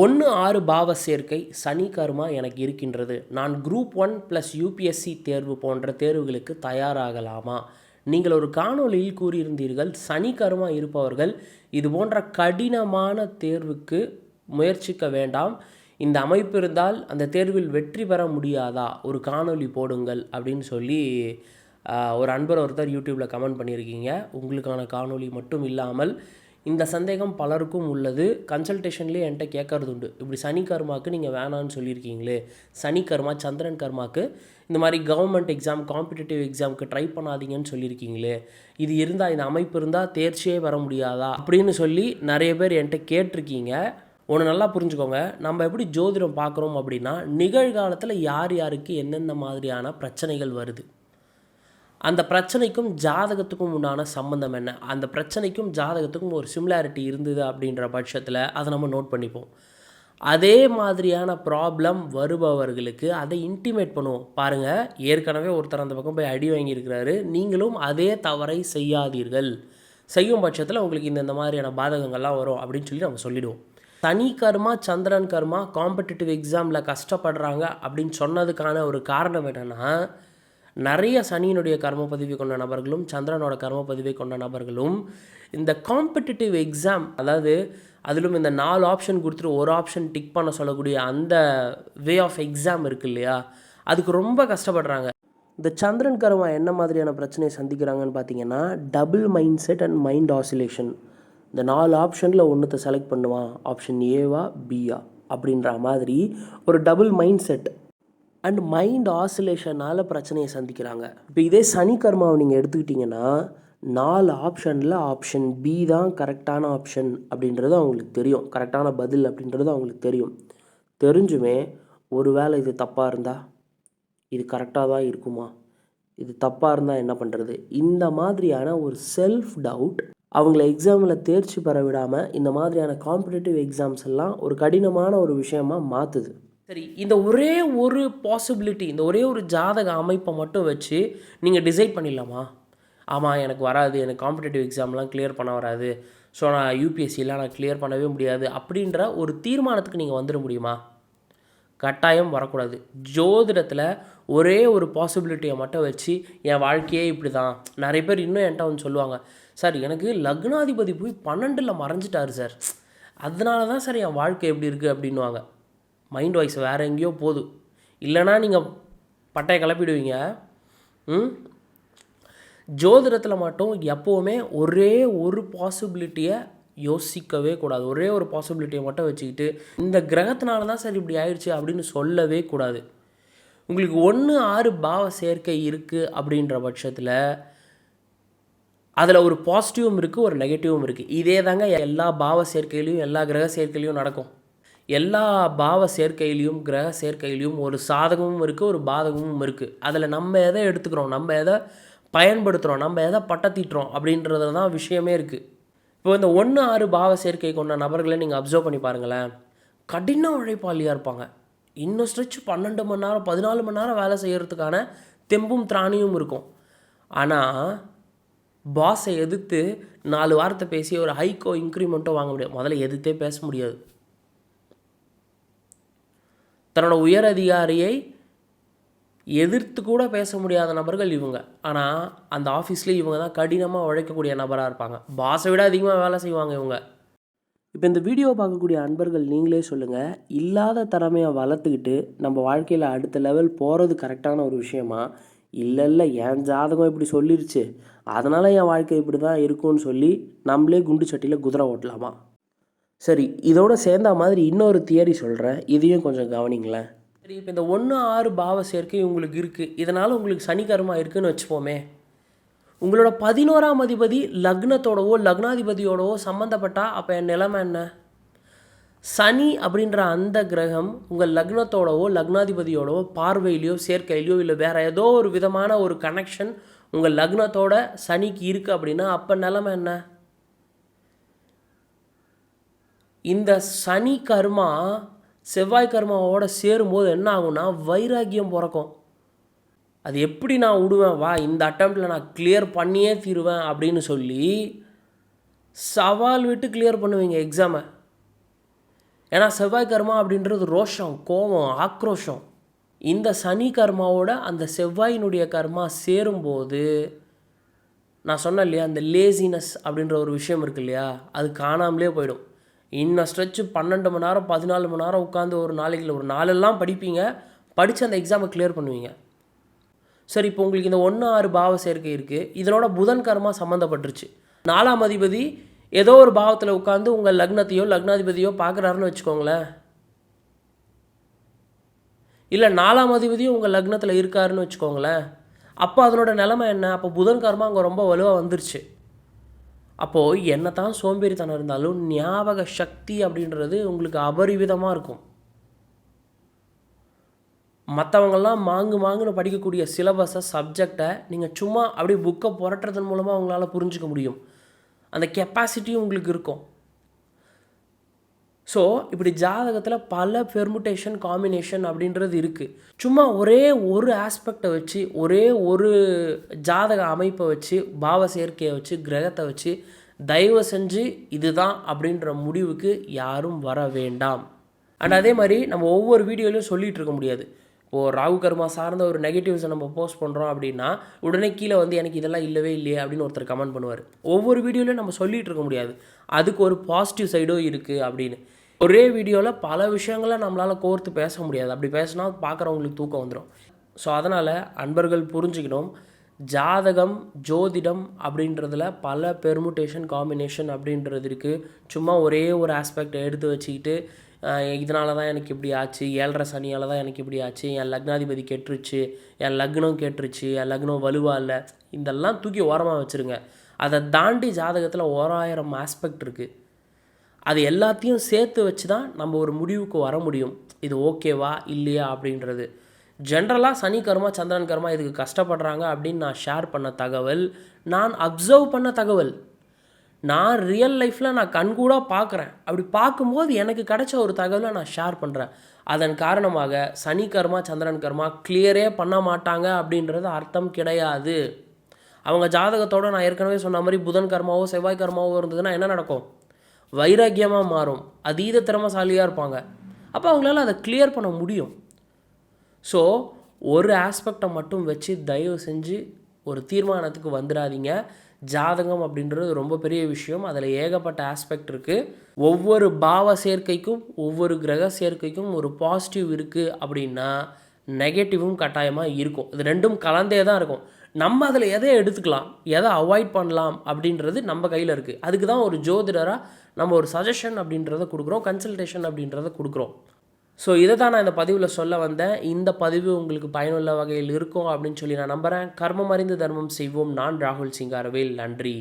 ஒன்று ஆறு பாவ சேர்க்கை சனி கர்மா எனக்கு இருக்கின்றது. நான் குரூப் ஒன் ப்ளஸ் யூபிஎஸ்சி தேர்வு போன்ற தேர்வுகளுக்கு தயாராகலாமா? நீங்கள் ஒரு காணொளியில் கூறியிருந்தீர்கள் சனி கர்மா இருப்பவர்கள் இது போன்ற கடினமான தேர்வுக்கு முயற்சிக்க வேண்டாம். இந்த அமைப்பு இருந்தால் அந்த தேர்வில் வெற்றி பெற முடியாதா? ஒரு காணொளி போடுங்கள் அப்படின்னு சொல்லி ஒரு அன்பர் ஒருத்தர் யூடியூப்பில் கமெண்ட் பண்ணியிருக்கீங்க. உங்களுக்கான காணொலி மட்டும் இல்லாமல் இந்த சந்தேகம் பலருக்கும் உள்ளது. கன்சல்டேஷன்லேயே என்கிட்ட கேட்கறது உண்டு இப்படி சனி கர்மாவுக்கு நீங்கள் வேணான்னு சொல்லியிருக்கீங்களே. சனி கர்மா சந்திரன் கர்மாக்கு இந்த மாதிரி கவர்மெண்ட் எக்ஸாம் காம்படிட்டிவ் எக்ஸாமுக்கு ட்ரை பண்ணாதீங்கன்னு சொல்லியிருக்கீங்களே. இது இருந்தால் இந்த அமைப்பு இருந்தால் தேர்ச்சியே வர முடியாதா? அப்படின்னு சொல்லி நிறைய பேர் என்கிட்ட கேட்டிருக்கீங்க. ஒன்று நல்லா புரிஞ்சுக்கோங்க. நம்ம எப்படி ஜோதிடம் பார்க்குறோம் அப்படின்னா நிகழ்காலத்தில் யார் யாருக்கு எந்தெந்த மாதிரியான பிரச்சனைகள் வருது? அந்த பிரச்சனைக்கும் ஜாதகத்துக்கும் உண்டான சம்பந்தம் என்ன? அந்த பிரச்சனைக்கும் ஜாதகத்துக்கும் ஒரு சிமிலாரிட்டி இருந்தது அப்படின்ற பட்சத்தில் அதை நம்ம நோட் பண்ணிப்போம். அதே மாதிரியான ப்ராப்ளம் வருபவர்களுக்கு அதை இன்டிமேட் பண்ணுவோம். பாருங்கள் ஏற்கனவே ஒருத்தர் அந்த பக்கம் போய் அடி வாங்கியிருக்கிறாரு. நீங்களும் அதே தவறை செய்யாதீர்கள். செய்யும் பட்சத்தில் உங்களுக்கு இந்த இந்த மாதிரியான பாதகங்கள்லாம் வரும் அப்படின்னு சொல்லி நம்ம சொல்லிவிடுவோம் தனி கர்மா சந்திரன் கர்மா காம்படிட்டிவ் எக்ஸாமில் கஷ்டப்படுறாங்க அப்படின்னு சொன்னதுக்கான ஒரு காரணம் என்னென்னா நிறைய சனியினுடைய கர்ம பதிவை கொண்ட நபர்களும் சந்திரனோட கர்ம பதிவை கொண்ட நபர்களும் இந்த காம்படிட்டிவ் எக்ஸாம் அதாவது அதிலும் இந்த நாலு ஆப்ஷன் கொடுத்துட்டு ஒரு ஆப்ஷன் டிக் பண்ண சொல்லக்கூடிய அந்த வே ஆஃப் எக்ஸாம் இருக்கு இல்லையா? அதுக்கு ரொம்ப கஷ்டப்படுறாங்க. இந்த சந்திரன் கர்மா என்ன மாதிரியான பிரச்சனையை சந்திக்கிறாங்கன்னு பார்த்தீங்கன்னா double mindset and mind oscillation இந்த நாலு ஆப்ஷனில் ஒன்றுத்தை செலக்ட் பண்ணுவான். ஆப்ஷன் ஏவா பியா அப்படின்ற மாதிரி ஒரு double mind set and mind ஆசிலேஷனால் பிரச்சனையை சந்திக்கிறாங்க. இப்போ இதே சனி கர்மாவை நீங்கள் எடுத்துக்கிட்டிங்கன்னா நாலு ஆப்ஷனில் ஆப்ஷன் பி தான் கரெக்டான ஆப்ஷன் அப்படின்றது அவங்களுக்கு தெரியும். கரெக்டான பதில் அப்படின்றது அவங்களுக்கு தெரியும். தெரிஞ்சுமே ஒரு வேளை இது தப்பாக இருந்தால் இது கரெக்டாக தான் இருக்குமா? இது தப்பாக இருந்தால் என்ன பண்ணுறது இந்த மாதிரியான ஒரு செல்ஃப் டவுட் அவங்கள எக்ஸாமில் தேர்ச்சி பெற விடாமல் இந்த மாதிரியான காம்படிட்டிவ் எக்ஸாம்ஸ் எல்லாம் ஒரு கடினமான ஒரு விஷயமா மாற்றுது சரி இந்த ஒரே ஒரு பாசிபிலிட்டி இந்த ஒரே ஒரு ஜாதக அமைப்பை மட்டும் வச்சு நீங்கள் டிசைட் பண்ணிடலாமா? ஆமாம் எனக்கு வராது எனக்கு காம்படிட்டிவ் எக்ஸாம்லாம் கிளியர் பண்ண வராது. ஸோ நான் யூபிஎஸ்சிலாம் நான் கிளியர் பண்ணவே முடியாது அப்படின்ற ஒரு தீர்மானத்துக்கு நீங்கள் வந்துட முடியுமா? கட்டாயம் வரக்கூடாது. ஜோதிடத்தில் ஒரே ஒரு பாசிபிலிட்டியை மட்டும் வச்சு என் வாழ்க்கையே இப்படி தான் நிறைய பேர் இன்னும் என்கிட்ட வந்து சொல்லுவாங்க சார் எனக்கு லக்னாதிபதி போய் பன்னெண்டில் மறைஞ்சிட்டாரு சார். அதனால தான் சார் என் வாழ்க்கை எப்படி இருக்குது அப்படின்வாங்க மைண்ட் வாய்ஸ் வேறு எங்கேயோ போதும் இல்லைனா நீங்கள் பட்டையை கிளப்பிடுவீங்க. ஜோதிடத்தில் மட்டும் எப்போவுமே ஒரே ஒரு பாசிபிலிட்டியை யோசிக்கவே கூடாது. ஒரே ஒரு பாசிபிலிட்டியை மட்டும் வச்சுக்கிட்டு இந்த கிரகத்தினால தான் சார் இப்படி ஆயிடுச்சு அப்படின்னு சொல்லவே கூடாது. உங்களுக்கு ஒன்று ஆறு பாவ சேர்க்கை இருக்குது அப்படின்ற பட்சத்தில் அதில் ஒரு பாசிட்டிவும் இருக்குது ஒரு நெகட்டிவும் இருக்குது இதே தாங்க எல்லா பாவ சேர்க்கையிலையும் எல்லா கிரக சேர்க்கையிலையும் நடக்கும். எல்லா பாவ சேர்க்கையிலையும் கிரக சேர்க்கையிலையும் ஒரு சாதகமும் இருக்குது ஒரு பாதகமும் இருக்குது அதில் நம்ம எதை எடுத்துக்கிறோம்? நம்ம எதை பயன்படுத்துகிறோம் நம்ம எதை பட்டத்திட்டுறோம்? அப்படின்றதுல தான் விஷயமே இருக்குது இப்போ இந்த ஒன்று ஆறு பாவ சேர்க்கை கொண்ட நபர்களை நீங்கள் அப்சர்வ் பண்ணி பாருங்களேன். கடின உழைப்பாளியாக இருப்பாங்க. இன்னும் ஸ்ட்ரெச் பன்னெண்டு மணி நேரம் பதினாலு மணி நேரம் வேலை செய்கிறதுக்கான தெம்பும் திராணியும் இருக்கும். ஆனால் பாஸை எதிர்த்து நாலு வாரத்தை பேசி ஒரு ஹைக்கோ இன்க்ரிமெண்ட்டோ வாங்க முடியாது. முதல்ல எதிர்த்தே பேச முடியாது. தன்னோட உயர் அதிகாரியை எதிர்த்து கூட பேச முடியாத நபர்கள் இவங்க. ஆனால் அந்த ஆஃபீஸ்லேயே இவங்க தான் கடினமாக உழைக்கக்கூடிய நபராக இருப்பாங்க. பாஸை விட அதிகமாக வேலை செய்வாங்க இவங்க. இப்போ இந்த வீடியோ பார்க்கக்கூடிய அன்பர்கள் நீங்களே சொல்லுங்கள் இல்லாத திறமையை வளர்த்துக்கிட்டு நம்ம வாழ்க்கையில் அடுத்த லெவல் போகிறது கரெக்டான ஒரு விஷயமா? இல்லை இல்லை என் ஜாதகம் இப்படி சொல்லிருச்சு. அதனால் என் வாழ்க்கை இப்படி தான் இருக்கும்னு சொல்லி நம்மளே குண்டு சட்டியில் குதிரை ஓட்டலாமா? சரி இதோட சேர்ந்தா மாதிரி இன்னொரு தியரி சொல்கிறேன் இதையும் கொஞ்சம் கவனிங்களேன். சரி இப்போ இந்த ஒன்று ஆறு பாவ சேர்க்கை உங்களுக்கு இருக்குது இதனால் உங்களுக்கு சனிக்கரமாக இருக்குன்னு வச்சுப்போமே. உங்களோட பதினோராம் அதிபதி லக்னத்தோடவோ லக்னாதிபதியோடவோ சம்மந்தப்பட்டால் அப்போ என் நிலைமை என்ன? சனி அப்படின்ற அந்த கிரகம் உங்கள் லக்னத்தோடவோ லக்னாதிபதியோடவோ பார்வையிலையோ சேர்க்கையிலையோ இல்லை வேறு ஏதோ ஒரு விதமான ஒரு கனெக்ஷன் உங்கள் லக்னத்தோட சனிக்கு இருக்குது அப்படின்னா அப்போ நிலமை என்ன? இந்த சனி கர்மா செவ்வாய் கர்மாவோட சேரும்போது என்ன ஆகும்னா வைராக்கியம் பிறக்கும். அது எப்படி நான் விடுவேன்? வா இந்த அட்டம்ப்டில் நான் கிளியர் பண்ணியே தீருவேன் அப்படின்னு சொல்லி சவால் விட்டு கிளியர் பண்ணுவீங்க எக்ஸாமை ஏன்னா செவ்வாய் கர்மா அப்படின்றது ரோஷம் கோபம் ஆக்ரோஷம். இந்த சனி கர்மாவோட அந்த செவ்வாயினுடைய கர்மா சேரும்போது நான் சொன்னேன் இல்லையா அந்த லேசினஸ் அப்படின்ற ஒரு விஷயம் இருக்கு இல்லையா அது காணாமலே போயிடும். இன்னும் ஸ்ட்ரெச்சு பன்னெண்டு மணி நேரம் பதினாலு மணி நேரம் உட்காந்து ஒரு நாளைக்கு ஒரு நாளெல்லாம் படிப்பீங்க. படித்து அந்த எக்ஸாமை கிளியர் பண்ணுவீங்க. சரி இப்போ உங்களுக்கு இந்த ஒன்று ஆறு பாவ சேர்க்கை இருக்குது இதனோட புதன் கர்மா சம்மந்தப்பட்டுருச்சு நாலாம் அதிபதி ஏதோ ஒரு பாவத்தில் உட்காந்து உங்கள் லக்னத்தையோ லக்னாதிபதியோ பார்க்குறாருன்னு வச்சுக்கோங்களேன். இல்லை நாலாம் அதிபதியும் உங்கள் லக்னத்தில் இருக்காருன்னு வச்சுக்கோங்களேன். அப்போ அதனோட நிலைமை என்ன? அப்போ புதன் கர்மா அங்கே ரொம்ப வலுவாக வந்துருச்சு. அப்போது என்ன தான் சோம்பேறித்தனம் இருந்தாலும் ஞாபக சக்தி அப்படின்றது உங்களுக்கு அபரிவிதமாக இருக்கும். மற்றவங்கெல்லாம் மாங்கு மாங்குன்னு படிக்கக்கூடிய சிலபஸை சப்ஜெக்டை நீங்கள் சும்மா அப்படியே புக்கை புரட்டுறதன் மூலமாக உங்களால் புரிஞ்சிக்க முடியும். அந்த கெப்பாசிட்டியும் உங்களுக்கு இருக்கும். ஸோ இப்படி ஜாதகத்தில் பல பெர்முட்டேஷன் காம்பினேஷன் அப்படின்றது இருக்குது சும்மா ஒரே ஒரு ஆஸ்பெக்டை வச்சு ஒரே ஒரு ஜாதக அமைப்பை வச்சு பாவ சேர்க்கையை வச்சு கிரகத்தை வச்சு தயவு செஞ்சு இதுதான் அப்படின்ற முடிவுக்கு யாரும் வர வேண்டாம். அண்ட் அதே மாதிரி நம்ம ஒவ்வொரு வீடியோலையும் சொல்லிகிட்டு இருக்க முடியாது. இப்போது ராகு கர்மா சார்ந்த ஒரு நெகட்டிவ்ஸை நம்ம போஸ்ட் பண்ணுறோம் அப்படின்னா உடனே கீழே வந்து எனக்கு இதெல்லாம் இல்லவே இல்லையே அப்படின்னு ஒருத்தர் கமெண்ட் பண்ணுவார். ஒவ்வொரு வீடியோலையும் நம்ம சொல்லிகிட்டு இருக்க முடியாது. அதுக்கு ஒரு பாசிட்டிவ் சைடும் இருக்குது அப்படின்னு. ஒரே வீடியோவில் பல விஷயங்களை நம்மளால் கோர்த்து பேச முடியாது. அப்படி பேசினா பார்க்குறவங்களுக்கு தூக்கம் வந்துடும் ஸோ அதனால் அன்பர்கள் புரிஞ்சுக்கணும். ஜாதகம் ஜோதிடம் அப்படின்றதுல பல பெர்முட்டேஷன் காம்பினேஷன் அப்படின்றது இருக்குது சும்மா ஒரே ஒரு ஆஸ்பெக்டை எடுத்து வச்சுக்கிட்டு இதனால தான் எனக்கு இப்படி ஆச்சு. ஏழரை சனியால் தான் எனக்கு இப்படி ஆச்சு. என் லக்னாதிபதி கெட்டுருச்சு. என் லக்னம் கெட்டுருச்சு. என் லக்னம் வலுவாக இல்லை. இதெல்லாம் தூக்கி ஓரமாக வச்சுருங்க. அதை தாண்டி ஜாதகத்தில் ஓராயிரம் ஆஸ்பெக்ட் இருக்குது அது எல்லாத்தையும் சேர்த்து வச்சு தான் நம்ம ஒரு முடிவுக்கு வர முடியும். இது ஓகேவா இல்லையா? அப்படின்றது. ஜென்ரலாக சனி கர்மா சந்திரன் கர்மா இதுக்கு கஷ்டப்படுறாங்க அப்படின்னு நான் ஷேர் பண்ண தகவல் நான் அப்சர்வ் பண்ண தகவல். நான் ரியல் லைஃப்பில் நான் கண்கூடாக பார்க்குறேன். அப்படி பார்க்கும்போது எனக்கு கிடைச்ச ஒரு தகவலை நான் ஷேர் பண்ணுறேன் அதன் காரணமாக சனி கர்மா சந்திரன் கர்மா கிளியரே பண்ண மாட்டாங்க அப்படின்றது அர்த்தம் கிடையாது. அவங்க ஜாதகத்தோட நான் ஏற்கனவே சொன்ன மாதிரி புதன் கர்மாவோ செவ்வாய் கர்மாவோ இருந்ததுன்னா என்ன நடக்கும்? வைராக்கியமாக மாறும். அதீத திறமசாலியாக இருப்பாங்க. அப்போ அவங்களால அதை கிளியர் பண்ண முடியும். ஸோ ஒரு ஆஸ்பெக்டை மட்டும் வச்சு தயவு செஞ்சு ஒரு தீர்மானத்துக்கு வந்துடாதீங்க. ஜாதகம் அப்படின்றது ரொம்ப பெரிய விஷயம். அதில் ஏகப்பட்ட ஆஸ்பெக்ட் இருக்குது ஒவ்வொரு பாவ சேர்க்கைக்கும் ஒவ்வொரு கிரக சேர்க்கைக்கும் ஒரு பாசிட்டிவ் இருக்குது அப்படின்னா நெகட்டிவும் கட்டாயமாக இருக்கும். இது ரெண்டும் கலந்தே தான் இருக்கும். நம்ம அதில் எதை எடுத்துக்கலாம் எதை அவாய்ட் பண்ணலாம் அப்படின்றது நம்ம கையில் இருக்குது அதுக்கு தான் ஒரு ஜோதிடராக நம்ம ஒரு சஜஷன் அப்படின்றத கொடுக்குறோம் கன்சல்டேஷன் அப்படின்றத கொடுக்குறோம். ஸோ இதை தான் நான் இந்த பதிவில் சொல்ல வந்தேன். இந்த பதிவு உங்களுக்கு பயனுள்ள வகையில் இருக்கும் அப்படின்னு சொல்லி நான் நம்புகிறேன் கர்மம் அறிந்து தர்மம் செய்வோம். நான் ராகுல் சிங்காரவேல் நன்றி.